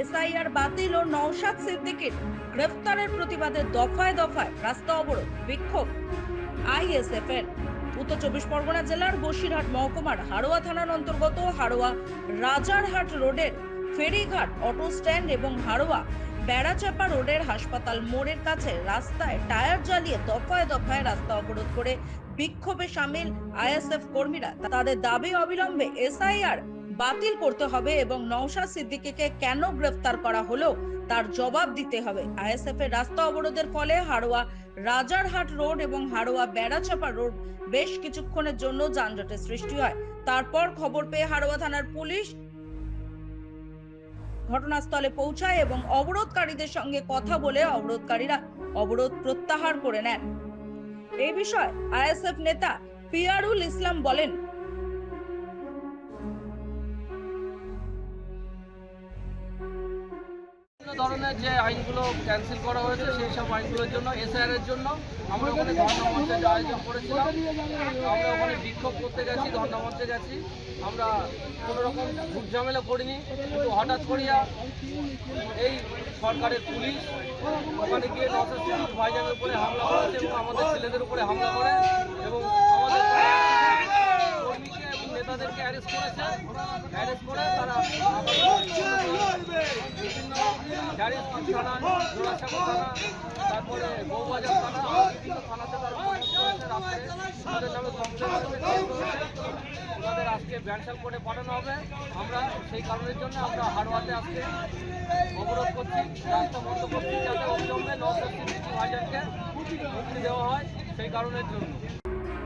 SIR বাতিল ও নওশাদ সিদ্দিকীর গ্রেফতারের প্রতিবাদে দফায় দফায় রাস্তা অবরোধ, বিক্ষোভ। আইএসএফ এর উত্তর চব্বিশ পরগনা জেলার বসিরহাট মহকুমার হাড়োয়া থানার অন্তর্গত হাড়োয়া রাজারহাট রোডের ফেরিঘাট অটো স্ট্যান্ড এবং হাড়োয়া বেড়াচাপা রোডের হাসপাতাল মোড়ের কাছে রাস্তায় টায়ার জ্বালিয়ে দফায় দফায় রাস্তা অবরোধ করে বিক্ষোভে সামিল আইএসএফ কর্মীরা। তাদের দাবি অবিলম্বে এসআইআর বাতিল করতে হবে এবং নওশাদ সিদ্দিকীকে কেন গ্রেফতার করা হলো তার জবাব দিতে হবে। আইএসএফ এর রাস্তা অবরোধের ফলে হাড়োয়া রাজারহাট রোড এবং হাড়োয়া বেড়াচাপা রোড বেশ কিছুক্ষণের জন্য যানজটের সৃষ্টি হয়। তারপর খবর পেয়ে হাড়োয়া থানার পুলিশ ঘটনাস্থলে পৌঁছায় এবং অবরোধকারীদের সঙ্গে কথা বলে অবরোধকারীরা অবরোধ প্রত্যাহার করে নেন। এই বিষয়ে আইএসএফ নেতা পিয়ারুল ইসলাম বলেন ধরনের যে আইনগুলো ক্যান্সেল করা হয়েছে, সেই সব আইনগুলোর জন্য এসআইআর এর জন্য আমরা ওখানে ধর্ণামঞ্চের আয়োজন করেছিলাম। আমরা ওখানে বিক্ষোভ করতে গেছি, ধর্ণামঞ্চে গেছি। আমরা কোনো রকম ঝামেলা করিনি। কিন্তু হঠাৎ করিয়া এই সরকারের পুলিশ ওখানে গিয়ে নজর ভাইজানের উপরে হামলা করেছে এবং আমাদের ছেলেদের উপরে হামলা করে এবং আমাদের কর্মীকে এবং নেতাদেরকে অ্যারেস্ট করেছে। অ্যারেস্ট করে তারা জারিসপুর থানা জোড়াসাগর থানা তারপরে বউবাজার থানা আরও বিভিন্ন থানাতে তারা আজকে ব্যানসাল করে পাঠানো হবে। আমরা সেই কারণের জন্য আমরা হারোয়াতে আজকে অবরোধ করছি। রাস্তা বন্ধ করছি দেওয়া হয় সেই কারণের জন্য।